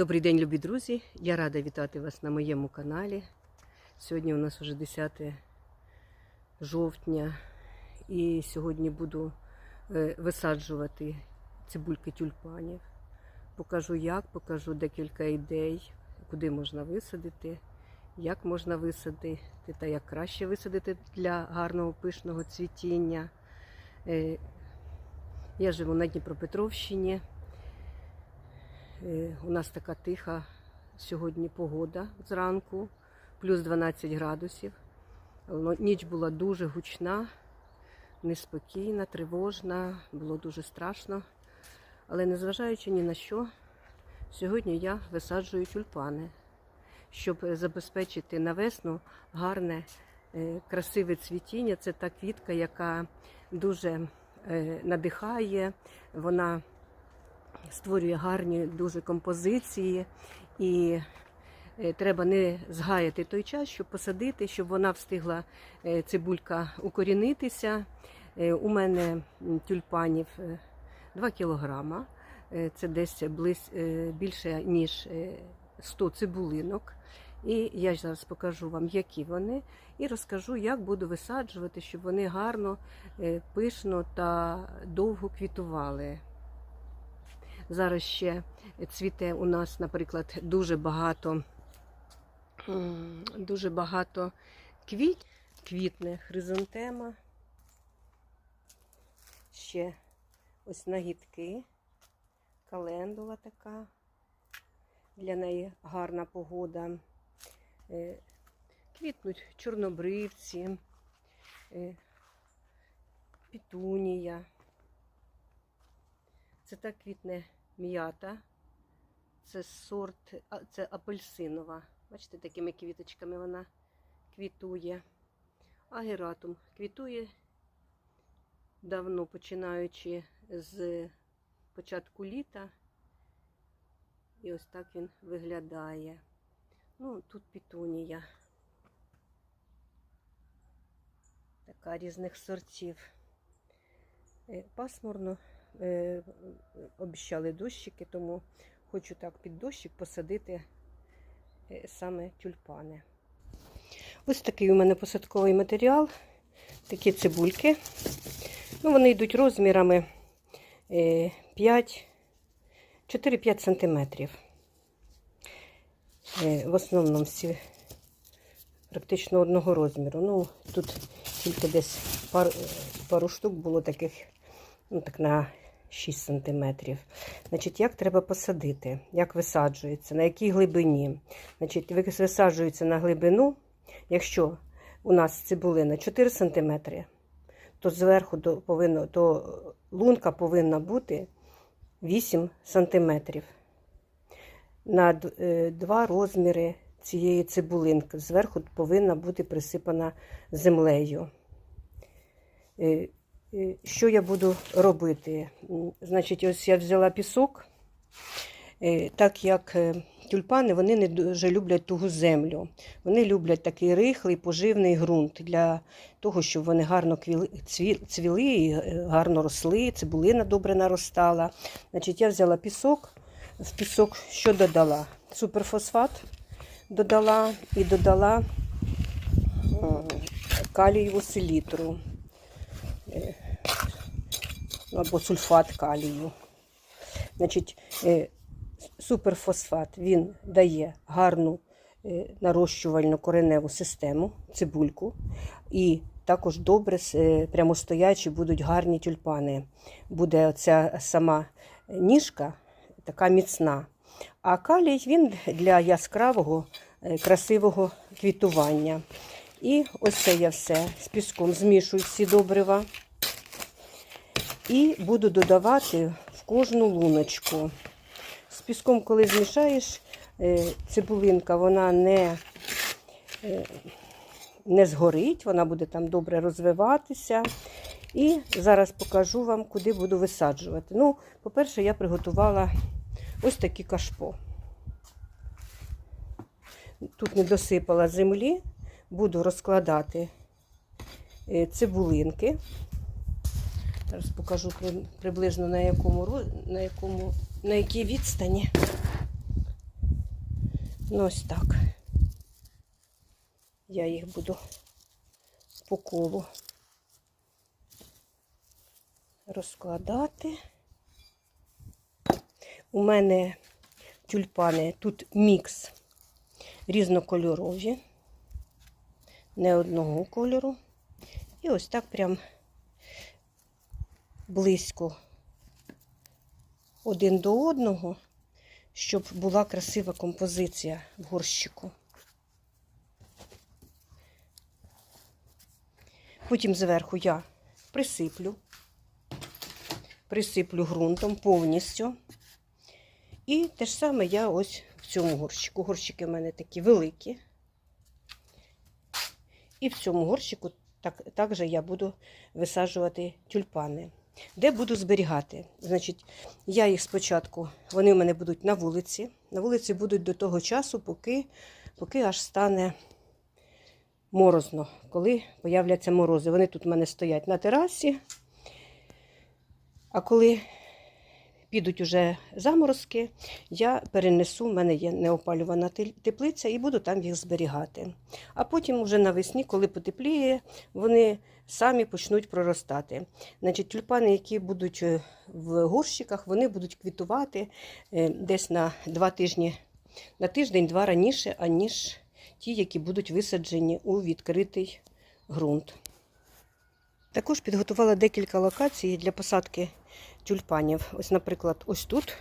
Добрий день, любі друзі! Я рада вітати вас на моєму каналі. Сьогодні у нас вже 10 жовтня, і сьогодні буду е, висаджувати цибульки тюльпанів. Покажу як, покажу декілька ідей, куди можна висадити, як можна висадити та як краще висадити для гарного пишного цвітіння. Е, Я живу на Дніпропетровщині. Е, У нас така тиха сьогодні погода зранку, плюс 12 градусів. Ніч була дуже гучна, неспокійна, тривожна, було дуже страшно. Але незважаючи ні на що, сьогодні я висаджую тюльпани, щоб забезпечити на весну гарне, е, красиве цвітіння. Це та квітка, яка дуже е, надихає, вона створює гарні дуже композиції, і е, треба не згаяти той час, щоб посадити, щоб вона встигла е, цибулька укорінитися. Е, У мене тюльпанів 2 кілограма. Це десь близь, більше ніж е, 100 цибулинок. І я зараз покажу вам, які вони, і розкажу, як буду висаджувати, щоб вони гарно, пишно та довго квітували. Зараз ще цвіте у нас, наприклад, дуже багато, дуже багато квіт, квітне хризантема. Ще ось нагідки, календула така. Для неї гарна погода. Е, Квітнуть чорнобривці, е, пітунія. Це так квітне м'ята. Це сорт, це апельсинова. Бачите, такими квіточками вона квітує. Агератум квітує давно, починаючи з початку літа. І ось так він виглядає. Ну, тут пітунія. Така різних сортів. Е, Пасмурно обіщали дощики, тому хочу так під дощик посадити е, саме тюльпани. Ось такий у мене посадковий матеріал, такі цибульки. Ну, вони йдуть розмірами е, 5, 4-5 сантиметрів. Е, В основному всі практично одного розміру. Ну, тут тільки десь пар, пару штук було таких, ну так на 6 сантиметрів. Значить, як треба посадити, як висаджується, на якій глибині. Значить, висаджується на глибину, якщо у нас цибулина 4 сантиметри, то зверху до, повинно, то лунка повинна бути 8 сантиметрів. На е, два розміри цієї цибулинки. Зверху повинна бути присипана землею. Що я буду робити? Значить, ось я взяла пісок, Е, так як е, тюльпани вони не дуже люблять тугу землю. Вони люблять такий рихлий поживний ґрунт для того, щоб вони гарно цвіли і е, гарно росли, цибулина добре наростала. Значить, я взяла пісок, в пісок що додала? Суперфосфат додала і додала калієву селітру або сульфат калію. Значить, е, суперфосфат він дає гарну е, нарощувальну кореневу систему, цибульку, і також добре е, прямостоячі будуть гарні тюльпани. Буде оця сама ніжка така міцна. А калій він для яскравого, красивого квітування. І ось це я все з піском змішую всі добрива. І буду додавати в кожну луночку. З піском, коли змішаєш, е, цибулинка вона не, е, не згорить, вона буде там добре розвиватися. І зараз покажу вам, куди буду висаджувати. Ну, по-перше, я приготувала ось такі кашпо. Тут не досипала землі, буду розкладати е, цибулинки. Зараз покажу при- приблизно на якому, на якому, на якій відстані. Ну, ось так. Я їх буду по колу розкладати. У мене тюльпани тут мікс різнокольорові, не одного кольору. І ось так прям близько один до одного, щоб була красива композиція в горщику. Потім зверху я присиплю, присиплю ґрунтом повністю. І те ж саме я ось в цьому горщику. Горщики в мене такі великі. І в цьому горщику так, також я буду висаджувати тюльпани. Де буду зберігати? Значить, я їх спочатку, вони в мене будуть на вулиці. На вулиці будуть до того часу, поки, поки аж стане морозно, коли появляться морози. Вони тут в мене стоять на терасі. А коли підуть уже заморозки, я перенесу, в мене є неопалювана теплиця, і буду там їх зберігати. А потім, уже навесні, коли потепліє, вони самі почнуть проростати. Значить, тюльпани, які будуть е, в горщиках, вони будуть квітувати е, десь на два тижні, на тиждень-два раніше, аніж ті, які будуть висаджені у відкритий ґрунт. Також підготувала декілька локацій для посадки тюльпанів. Ось, наприклад, ось тут,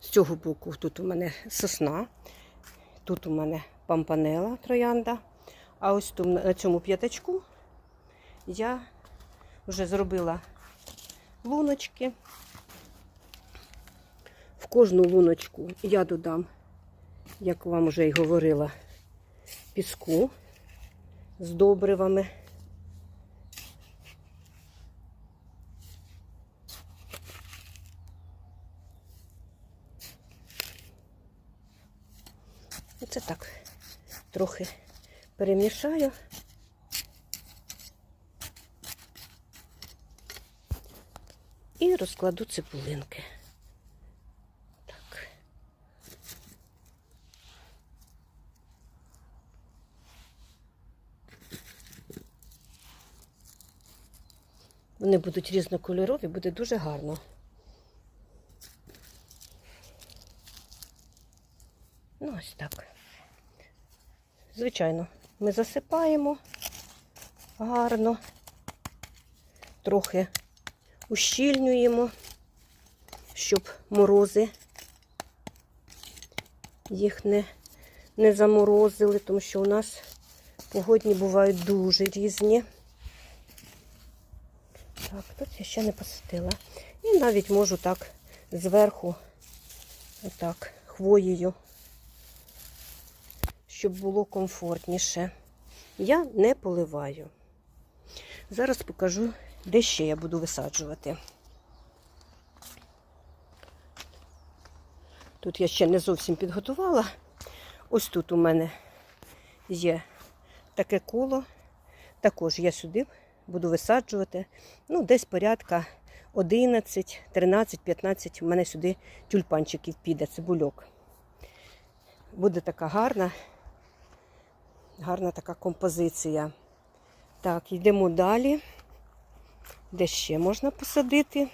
з цього боку, тут у мене сосна, тут у мене пампанела троянда. А ось тут на цьому п'ятачку я вже зробила луночки. В кожну луночку я додам, як вам вже й говорила, піску з добривами. Оце так трохи перемішаю. І розкладу цибулинки. Так. Вони будуть різнокольорові, буде дуже гарно. Ну, ось так. Звичайно, ми засипаємо гарно, трохи ущільнюємо, щоб морози їх не, не заморозили, тому що у нас погодні бувають дуже різні. Так, тут я ще не посадила. І навіть можу так зверху, отак, хвоєю щоб було комфортніше. Я не поливаю. Зараз покажу, де ще я буду висаджувати. Тут я ще не зовсім підготувала. Ось тут у мене є таке коло. Також я сюди буду висаджувати. Ну, десь порядка 11, 13, 15 у мене сюди тюльпанчиків піде, цибульок. Буде така гарна гарна така композиція. Так, йдемо далі. Де ще можна посадити?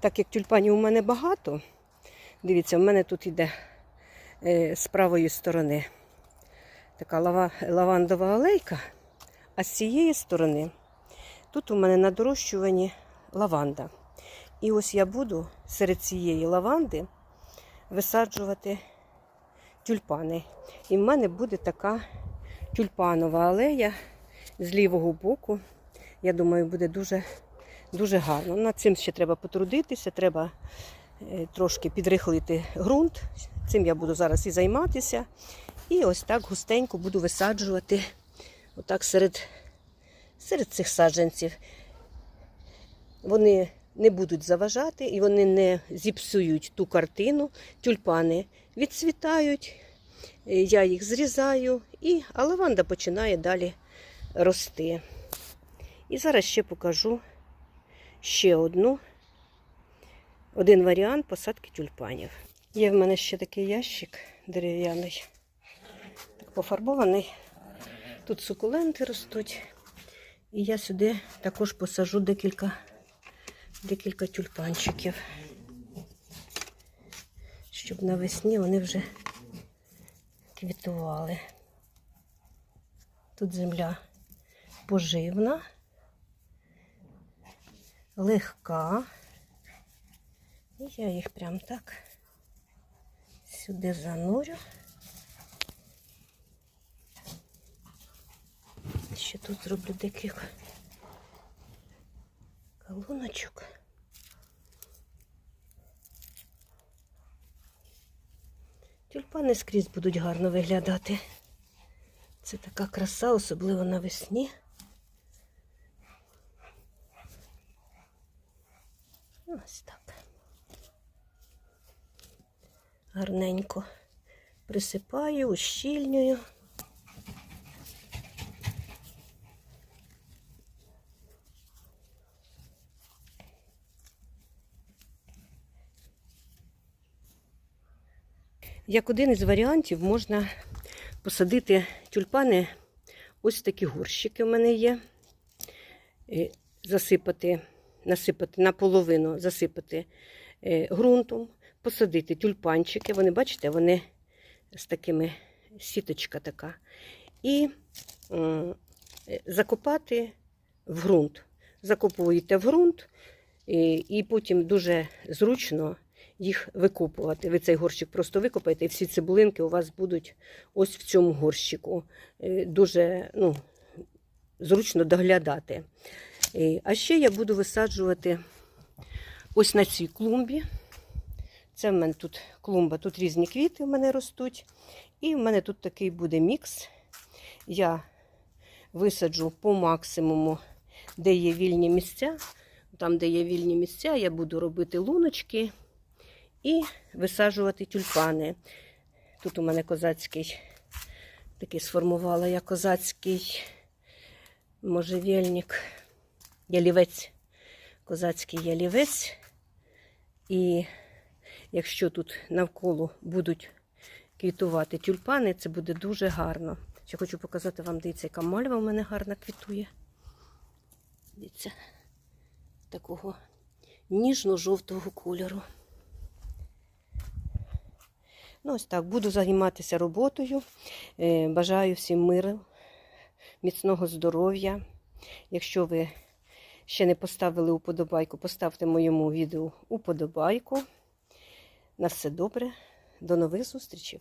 Так як тюльпанів у мене багато, дивіться, у мене тут йде е, з правої сторони така лава, лавандова алейка, а з цієї сторони тут у мене на дорощуванні лаванда. І ось я буду серед цієї лаванди висаджувати тюльпани. І в мене буде така тюльпанова алея з лівого боку. Я думаю, буде дуже дуже гарно. Над цим ще треба потрудитися, треба е, трошки підрихлити ґрунт. Цим я буду зараз і займатися. І ось так густенько буду висаджувати отак серед, серед цих саджанців. Вони не будуть заважати і вони не зіпсують ту картину. Тюльпани відцвітають, е, я їх зрізаю, і, а лаванда починає далі рости. І зараз ще покажу ще одну, один варіант посадки тюльпанів. Є в мене ще такий ящик дерев'яний, так пофарбований. Тут сукуленти ростуть. І я сюди також посажу декілька, декілька тюльпанчиків, щоб навесні вони вже квітували. Тут земля поживна, легка. І я їх прям так сюди занурю. Ще тут зроблю декілька колоночок. Тюльпани скрізь будуть гарно виглядати. Це така краса, особливо навесні. Ось так. Гарненько присипаю, ущільнюю. Як один із варіантів можна посадити тюльпани. Ось такі горщики в мене є. Е, Засипати, насипати наполовину, засипати е, ґрунтом, посадити тюльпанчики. Вони, бачите, вони з такими сіточка така. І е, закопати в ґрунт. Закопуєте в ґрунт, і, і потім дуже зручно їх викопувати. Ви цей горщик просто викопаєте, і всі цибулинки у вас будуть ось в цьому горщику. Е, Дуже ну, зручно доглядати. Е, А ще я буду висаджувати ось на цій клумбі. Це в мене тут клумба, тут різні квіти в мене ростуть. І в мене тут такий буде мікс. Я висаджу по максимуму, де є вільні місця. Там, де є вільні місця, я буду робити луночки і висаджувати тюльпани. Тут у мене козацький, такий сформувала я козацький можжевельник, ялівець, козацький ялівець. І якщо тут навколо будуть квітувати тюльпани, це буде дуже гарно. Ще хочу показати вам, дивіться, яка мальва в мене гарно квітує. Дивіться, такого ніжно-жовтого кольору. Ну, ось так, буду займатися роботою. Е, Бажаю всім миру, міцного здоров'я. Якщо ви ще не поставили уподобайку, поставте моєму відео уподобайку. На все добре. До нових зустрічей!